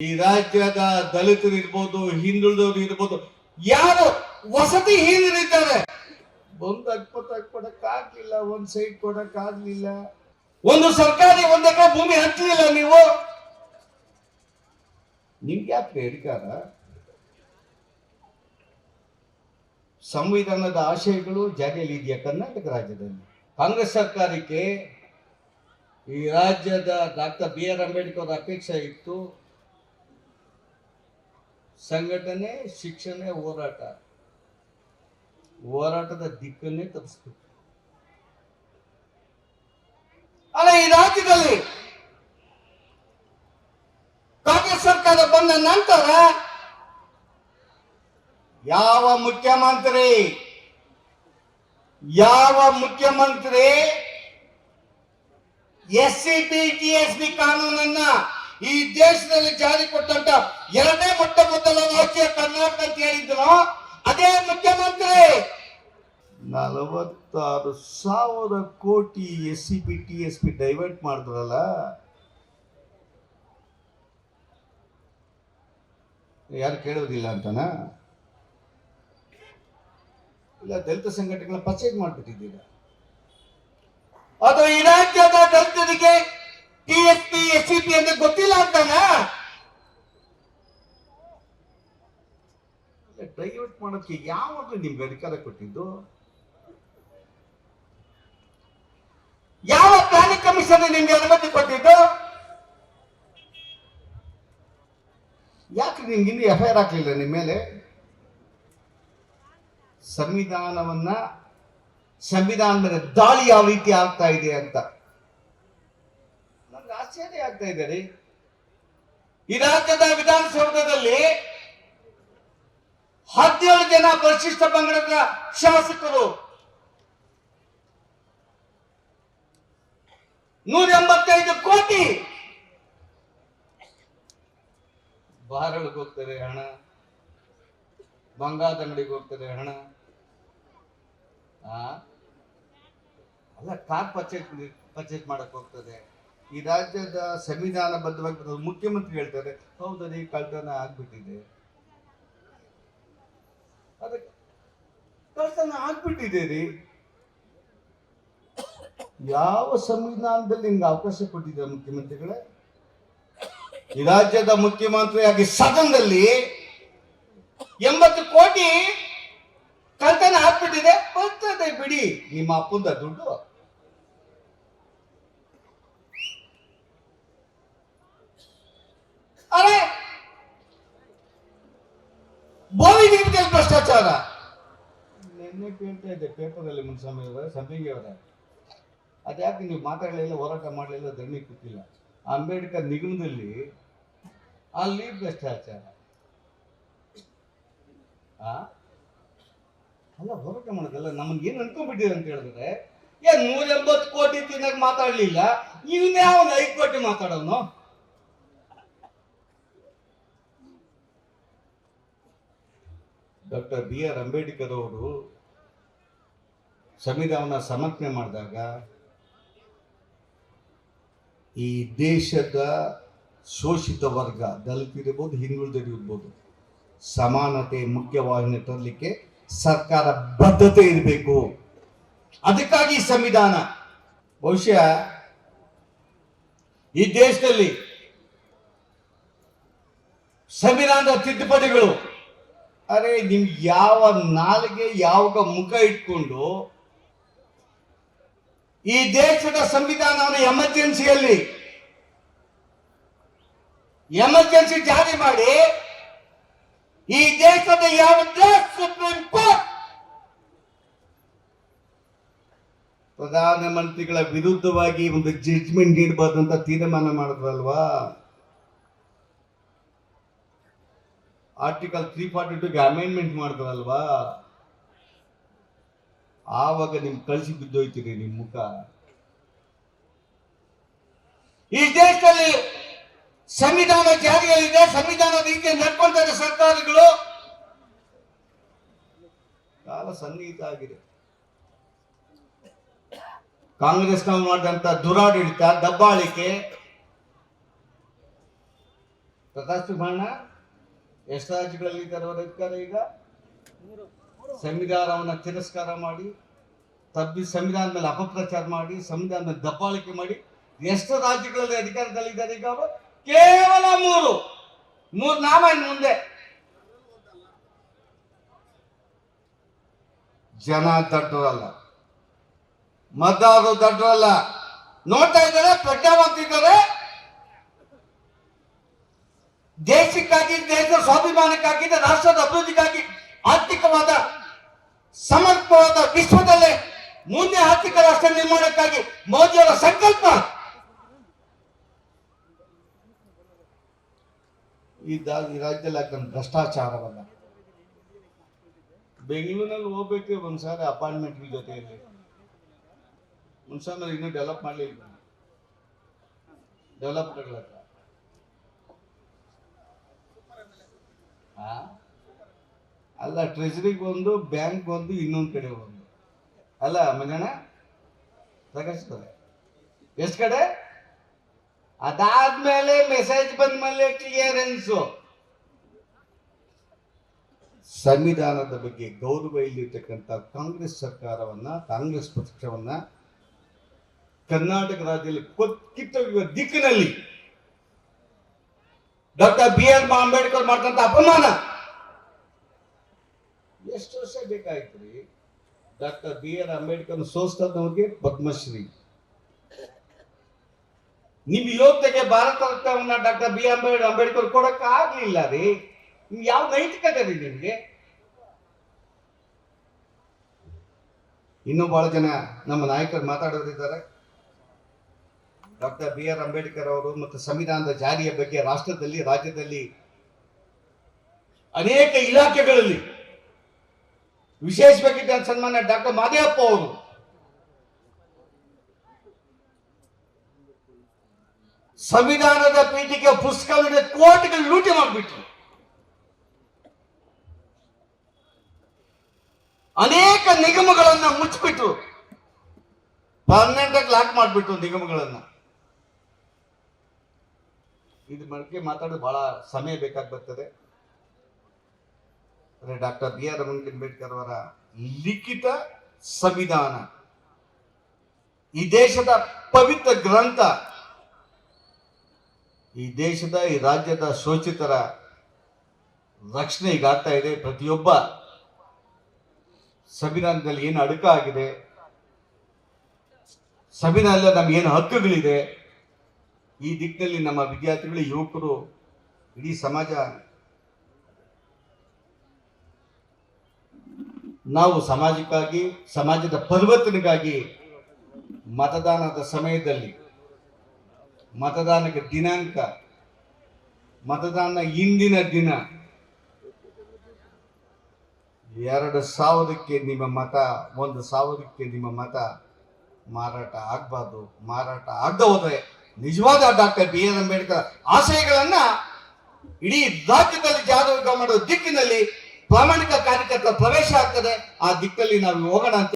ಈ ರಾಜ್ಯದ ದಲಿತರು ಇರ್ಬೋದು ಹಿಂದುಳಿದವರು ಇರ್ಬೋದು ಯಾರು ವಸತಿ ಹೀನರಿದ್ದಾರೆ. ಒಂದು ಅಕ್ಪತ್ತು ಕೊಡಕ್ಕಾಗ್ಲಿಲ್ಲ ಒಂದ್ ಸೈಟ್ ಕೊಡಕ್ಕಾಗ್ಲಿಲ್ಲ ಒಂದು ಸರ್ಕಾರಿ ಒಂದ್ ಎಕರೆ ಭೂಮಿ ಹಚ್ಚಲಿಲ್ಲ ನೀವು? ನಿಮ್ಗೆ ಯಾಕೆ ಅಧಿಕಾರ? ಸಂವಿಧಾನದ ಆಶಯಗಳು ಜಾರಿಯಲ್ಲಿ ಇದೆಯಾ ಕರ್ನಾಟಕ ರಾಜ್ಯದಲ್ಲಿ? ಕಾಂಗ್ರೆಸ್ ಸರ್ಕಾರಕ್ಕೆ ಈ ರಾಜ್ಯದ ಡಾಕ್ಟರ್ ಬಿ ಆರ್ ಅಂಬೇಡ್ಕರ್ ಅಪೇಕ್ಷೆ ಇತ್ತು. ಸಂಘಟನೆ, ಶಿಕ್ಷಣ, ಹೋರಾಟ. ಹೋರಾಟದ ದಿಕ್ಕನ್ನೇ ತಪ್ಪಿಸ್ಬೇಕು. ಅಲ್ಲ, ಈ ರಾಜ್ಯದಲ್ಲಿ ಕಾಂಗ್ರೆಸ್ ಸರ್ಕಾರ ಬಂದ ನಂತರ ಯಾವ ಮುಖ್ಯಮಂತ್ರಿ ಯಾವ ಮುಖ್ಯಮಂತ್ರಿ S C P, T S B ಕಾನೂನನ್ನ ಈ ದೇಶದಲ್ಲಿ ಜಾರಿ ಕೊಟ್ಟಂತ ಎರಡನೇ ಮೊಟ್ಟ ಮೊದಲ ರಾಜ್ಯ ಕರ್ನಾಟಕ ಅಂತ ಹೇಳಿದ್ರು ಅದೇ ಮುಖ್ಯಮಂತ್ರಿ. ನಲವತ್ತಾರು ಸಾವಿರ ಕೋಟಿ S C B, T S P divert ಮಾಡಿದ್ರಲ್ಲ. ಯಾರು ಕೇಳೋದಿಲ್ಲ ಅಂತನಾ? ಇಲ್ಲ, ದಲಿತ ಸಂಘಟನೆಗಳನ್ನ ಪರ್ಚೇಸ್ ಮಾಡ್ಬಿಟ್ಟಿದ್ದೀರ? ಅದು ಈ ರಾಜ್ಯದ ದಲಿತರಿಗೆ T S P S C P ಅಂತ ಗೊತ್ತಿಲ್ಲ ಅಂತಾನ? ಡೈವರ್ಟ್ ಮಾಡೋದಕ್ಕೆ ಯಾವಾಗಲೂ ನಿಮ್ಗೆ ಅಧಿಕಾರ ಕೊಟ್ಟಿದ್ದು? ಯಾವ ಪ್ಲಾನಿಂಗ್ ಕಮಿಷನ್ ನಿಮ್ಗೆ ಅನುಮತಿ ಕೊಟ್ಟಿದ್ದು? ಯಾಕೆ ನಿಮ್ಗೆ ಇನ್ನೂ ಎಫ್ ಐ ಆರ್ ಹಾಕ್ಲಿಲ್ಲ ನಿಮ್ಮ ಮೇಲೆ? ಸಂವಿಧಾನವನ್ನ ಸಂವಿಧಾನದ ದಾಳಿ ಯಾವ ರೀತಿ ಆಗ್ತಾ ಇದೆ ಅಂತ. ಆಶ್ಚರ್ಯ ಆಗ್ತಾ ಇದೆ ರೀ. ಈ ರಾಜ್ಯದ ವಿಧಾನಸೌಧದಲ್ಲಿ ಹದಿನೇಳು ಜನ ಪರಿಶಿಷ್ಟ ಪಂಗಡದ ಶಾಸಕರು. ನೂರ ಎಂಬತ್ತೈದು ಕೋಟಿ. ಬಾರಗಳಿಗೆ ಹೋಗ್ತಾರೆ ಹಣ ಬಂಗಾರದ ಅಂಗಡಿಗೆ ಹೋಗ್ತಾರೆ ಹಣ? ಅಲ್ಲ, ಕಾರ್ ಪರ್ಚೇಸ್ ಪರ್ಚೇಸ್ ಮಾಡಕ್ ಹೋಗ್ತದೆ. ಈ ರಾಜ್ಯದ ಸಂವಿಧಾನ ಬದ್ಧವಾಗಿ ಮುಖ್ಯಮಂತ್ರಿ ಹೇಳ್ತಾರೆ ಹೌದರಿ ಕಳ್ತನ ಆಗ್ಬಿಟ್ಟಿದೆ. ಅದಕ್ಕೆ ಕಳ್ತನ ಆಗ್ಬಿಟ್ಟಿದೆ ರೀ. ಯಾವ ಸಂವಿಧಾನದಲ್ಲಿ ನಿಮ್ಗೆ ಅವಕಾಶ ಕೊಟ್ಟಿದ್ದ ಮುಖ್ಯಮಂತ್ರಿಗಳೇ? ಈ ರಾಜ್ಯದ ಮುಖ್ಯಮಂತ್ರಿಯಾಗಿ ಸದನದಲ್ಲಿ ಎಂಬತ್ತು ಕೋಟಿ ಕಳ್ತನ ಆಗ್ಬಿಟ್ಟಿದೆ, ಬರ್ತದೆ ಬಿಡಿ. ನಿಮ್ಮ ಅಪ್ಪಂದ ದುಡ್ಡು. ಭ್ರಷ್ಟಾಚಾರ? ನಿನ್ನೆ ಕೇಳ್ತಾ ಇದ್ದೆ ಪೇಪರಲ್ಲಿ ಮುನ್ಸ್ವಾಮಿ ಅವರ ಸಂಪಿಗೆ ಅವರ. ಅದ್ಯಾಕೆ ನೀವು ಮಾತಾಡಲಿಲ್ಲ ಹೋರಾಟ ಮಾಡಲಿಲ್ಲ, ಧರಣಿ ಕೂತಿಲ್ಲ? ಅಂಬೇಡ್ಕರ್ ನಿಗಮದಲ್ಲಿ ಅಲ್ಲಿ ಭ್ರಷ್ಟಾಚಾರ? ಅಲ್ಲ, ಹೋರಾಟ ಮಾಡೋದಲ್ಲ, ನಮ್ಗೆ ಏನು ಅನ್ಕೊಂಡ್ಬಿಟ್ಟಿದೆ ಅಂತ ಹೇಳಿದ್ರೆ ಏನ್ ನೂರ ಎಂಬತ್ತು ಕೋಟಿ ತಿನ್ನಕ್ ಮಾತಾಡ್ಲಿಲ್ಲ ಒಂದು ಐದು ಕೋಟಿ ಮಾತಾಡೋನು? ಡಾಕ್ಟರ್ ಬಿ ಆರ್ ಅಂಬೇಡ್ಕರ್ ಅವರು ಸಂವಿಧಾನ ಸಮರ್ಪಣೆ ಮಾಡಿದಾಗ ಈ ದೇಶದ ಶೋಷಿತ ವರ್ಗ ದಲಿತರಿರ್ಬೋದು ಹಿಂದುಳಿದಿರ್ಬೋದು ಸಮಾನತೆ ಮುಖ್ಯವಾಹಿನಿ ತರಲಿಕ್ಕೆ ಸರ್ಕಾರ ಬದ್ಧತೆ ಇರಬೇಕು. ಅದಕ್ಕಾಗಿ ಸಂವಿಧಾನ. ಬಹುಶಃ ಈ ದೇಶದಲ್ಲಿ ಸಂವಿಧಾನದ ತಿದ್ದುಪಡಿಗಳು ಅರೆ, ನಿಮ್ ಯಾವ ನಾಲಿಗೆ, ಯಾವಾಗ ಮುಖ ಇಟ್ಕೊಂಡು ಈ ದೇಶದ ಸಂವಿಧಾನವನ್ನು ಎಮರ್ಜೆನ್ಸಿಯಲ್ಲಿ ಎಮರ್ಜೆನ್ಸಿ ಜಾರಿ ಮಾಡಿ ಈ ದೇಶದ ಯಾವುದೇ ಸುಪ್ರೀಂ ಕೋರ್ಟ್ ಪ್ರಧಾನಮಂತ್ರಿಗಳ ವಿರುದ್ಧವಾಗಿ ಒಂದು ಜಡ್ಜ್ಮೆಂಟ್ ನೀಡಬಾರ್ದು ಅಂತ ತೀರ್ಮಾನ ಮಾಡಿದ್ರಲ್ವಾ? ಆರ್ಟಿಕಲ್ ತ್ರೀ ಫಾರ್ಟಿ ಟೂಗೆ ಅಮೆಂಡ್ಮೆಂಟ್ ಮಾಡ್ತಾರಲ್ವಾ? ಆವಾಗ ನಿಮ್ ಕಳಿಸಿ ಬಿದ್ದೋಯ್ತೀರಿ ನಿಮ್ ಮುಖ. ಈ ದೇಶದಲ್ಲಿ ಸಂವಿಧಾನ ಜಾರಿಯಲ್ಲಿದೆ, ಸಂವಿಧಾನ ರೀತಿಯ ನಡ್ಕೊಂತಾರೆ ಸರ್ಕಾರಗಳು. ಕಾಲ ಸನ್ನಿಹಿತ ಆಗಿದೆ. ಕಾಂಗ್ರೆಸ್ನವ್ರು ಮಾಡಿದಂತ ದುರಾಡಳಿತ, ದಬ್ಬಾಳಿಕೆ. ಪ್ರಕಾಶ್ ಸುಬ್ಬಣ್ಣ ಎಷ್ಟು ರಾಜ್ಯಗಳಲ್ಲಿ ಅಧಿಕಾರ ಈಗ ಸಂವಿಧಾನವನ್ನು ತಿರಸ್ಕಾರ ಮಾಡಿ, ತಬ್ಬಿ ಸಂವಿಧಾನದ ಮೇಲೆ ಅಪಪ್ರಚಾರ ಮಾಡಿ, ಸಂವಿಧಾನದ ದಬ್ಬಾಳಿಕೆ ಮಾಡಿ, ಎಷ್ಟು ರಾಜ್ಯಗಳಲ್ಲಿ ಅಧಿಕಾರದಲ್ಲಿದ್ದಾರೆ ಈಗ ಅವರು? ಕೇವಲ ಮೂರು. ಮೂರು ನಾಮ ಇನ್ನು ಮುಂದೆ. ಜನ ದಡ್ಡರಲ್ಲ ಮತದಾರರು ದಡ್ಡರಲ್ಲ ನೋಡ್ತಾ ಇದ್ದಾರೆ ಪ್ರಜ್ಞಾವಂತಿದ್ದಾರೆ ದೇಶಕ್ಕಾಗಿ, ದೇಶದ ಸ್ವಾಭಿಮಾನಕ್ಕಾಗಿ, ರಾಷ್ಟ್ರದ ಅಭಿವೃದ್ಧಿಗಾಗಿ ಆರ್ಥಿಕವಾದ, ಸಮರ್ಪವಾದ ವಿಶ್ವದಲ್ಲೇ ಮುಂದೆ ಆರ್ಥಿಕ ರಾಷ್ಟ್ರ ನಿರ್ಮಾಣಕ್ಕಾಗಿ ಮೋದಿಯವರ ಸಂಕಲ್ಪ. ಈ ರಾಜ್ಯದಲ್ಲಿ ಆಗ್ತಾನೆ ಭ್ರಷ್ಟಾಚಾರವಲ್ಲ ಬೆಂಗಳೂರಿನಲ್ಲಿ ಹೋಗ್ಬೇಕು ಒಂದ್ಸಾರಿ ಅಪಾರ್ಟ್ಮೆಂಟ್ ಜೊತೆಯಲ್ಲಿ. ಮುನ್ಸಾಮಲ್ಲಿ ಇನ್ನೂ ಡೆವಲಪ್ ಮಾಡಲಿಲ್ಲ. ಡೆವಲಪ್ಗಳ ಹತ್ರ ಆ? ಅಲ್ಲ ಟ್ರೆಜರಿಗೆ ಒಂದು ಬ್ಯಾಂಕ್ ಒಂದು, ಇನ್ನೊಂದು ಕಡೆ ಒಂದು. ಅಲ್ಲ, ಮಂಜಣ್ಣ? ಪ್ರಕಾಶ್ ಎಷ್ಟು ಕಡೆ? ಅದಾದ್ಮೇಲೆ ಮೆಸೇಜ್ ಬಂದ ಮೇಲೆ ಕ್ಲಿಯರೆನ್ಸು ಸಂವಿಧಾನದ ಬಗ್ಗೆ ಗೌರವ ಇಲ್ಲಿರ್ತಕ್ಕಂಥ ಕಾಂಗ್ರೆಸ್ ಸರ್ಕಾರವನ್ನ, ಕಾಂಗ್ರೆಸ್ ಪಕ್ಷವನ್ನ ಕರ್ನಾಟಕ ರಾಜ್ಯದಲ್ಲಿ ಕೊತ್ತಿತ್ತ ದಿಕ್ಕಿನಲ್ಲಿ. ಡಾಕ್ಟರ್ ಬಿ ಆರ್ ಅಂಬೇಡ್ಕರ್ ಮಾಡ್ತಂತ ಅಪಮಾನ. ಎಷ್ಟು ವರ್ಷ ಬೇಕಾಯ್ತು ರೀ ಡಾಕ್ಟರ್ ಬಿ ಆರ್ ಅಂಬೇಡ್ಕರ್ ಸೋಸ್ತದವ್ರಿಗೆ ಪದ್ಮಶ್ರೀ. ನಿಮ್ ಯೋಗ್ಯತೆಗೆ ಭಾರತ ರತ್ನವನ್ನ ಡಾಕ್ಟರ್ ಬಿ ಅಂಬೇಡ್ ಅಂಬೇಡ್ಕರ್ ಕೊಡಕ್ ಆಗ್ಲಿಲ್ಲ ರೀ. ಯಾವ ನೈತಿಕತೆ ರೀ ನಿಮ್ಗೆ? ಇನ್ನೂ ಬಹಳ ಜನ ನಮ್ಮ ನಾಯಕರು ಮಾತಾಡೋರಿದ್ದಾರೆ. ಡಾಕ್ಟರ್ ಬಿ ಆರ್ ಅಂಬೇಡ್ಕರ್ ಅವರು ಮತ್ತು ಸಂವಿಧಾನದ ಜಾರಿಯ ಬಗ್ಗೆ ರಾಷ್ಟ್ರದಲ್ಲಿ, ರಾಜ್ಯದಲ್ಲಿ ಅನೇಕ ಇಲಾಖೆಗಳಲ್ಲಿ ವಿಶೇಷವಾಗಿ ಸನ್ಮಾನ್ಯ ಡಾಕ್ಟರ್ ಮಾದೇವಪ್ಪ ಅವರು. ಸಂವಿಧಾನದ ಪೀಠಿಕೆ ಪುಸ್ತಕಗಳ ಕೋಟಿಗಳು ಲೂಟಿ ಮಾಡಿಬಿಟ್ರು. ಅನೇಕ ನಿಗಮಗಳನ್ನ ಮುಚ್ಚಿಬಿಟ್ರು. ಪರ್ಮನೆಂಟ್ ಆಗಿ ಲಾಕ್ ಮಾಡಿಬಿಟ್ರು ನಿಗಮಗಳನ್ನ. ಇದು ಬಗ್ಗೆ ಮಾತಾಡೋದು ಬಹಳ ಸಮಯ ಬೇಕಾಗಿ ಬರ್ತದೆ ಡಾಕ್ಟರ್ ಬಿ ಆರ್ ಅಂಬೇಡ್ಕರ್ ಅವರ ಲಿಖಿತ ಸಂವಿಧಾನ. ಈ ದೇಶದ ಪವಿತ್ರ ಗ್ರಂಥ, ಈ ದೇಶದ, ಈ ರಾಜ್ಯದ ಶೋಚಿತರ ರಕ್ಷಣೆ ಈಗ ಆಗ್ತಾ ಇದೆ. ಪ್ರತಿಯೊಬ್ಬ ಸಂವಿಧಾನದಲ್ಲಿ ಏನು ಅಡುಕ ಆಗಿದೆ, ಸಂವಿಧಾನದಲ್ಲಿ ನಮ್ಗೆ ಏನು ಹಕ್ಕುಗಳಿದೆ ಈ ದಿಕ್ಕಿನಲ್ಲಿ ನಮ್ಮ ವಿದ್ಯಾರ್ಥಿಗಳು, ಯುವಕರು, ಇಡೀ ಸಮಾಜ. ನಾವು ಸಮಾಜಕ್ಕಾಗಿ, ಸಮಾಜದ ಪರಿವರ್ತನೆಗಾಗಿ ಮತದಾನದ ಸಮಯದಲ್ಲಿ, ಮತದಾನಕ್ಕೆ ದಿನಾಂಕ, ಮತದಾನ ಇಂದಿನ ದಿನ ಎರಡು ಸಾವಿರಕ್ಕೆ ನಿಮ್ಮ ಮತ, ಒಂದು ಸಾವಿರಕ್ಕೆ ನಿಮ್ಮ ಮತ ಮಾರಾಟ ಆಗಬಾರ್ದು, ಮಾರಾಟ ಆಗದ ಹೋದ್ರೆ ನಿಜವಾದ ಡಾಕ್ಟರ್ ಬಿ ಆರ್ ಅಂಬೇಡ್ಕರ್ ಆಶಯಗಳನ್ನ ಇಡೀ ರಾಜ್ಯದಲ್ಲಿ ಜಾಗರೂಕ ಮಾಡೋ ದಿಕ್ಕಿನಲ್ಲಿ ಪ್ರಾಮಾಣಿಕ ಕಾರ್ಯಕರ್ತರ ಪ್ರವೇಶ ಆಗ್ತದೆ. ಆ ದಿಕ್ಕಲ್ಲಿ ನಾವು ಹೋಗೋಣ ಅಂತ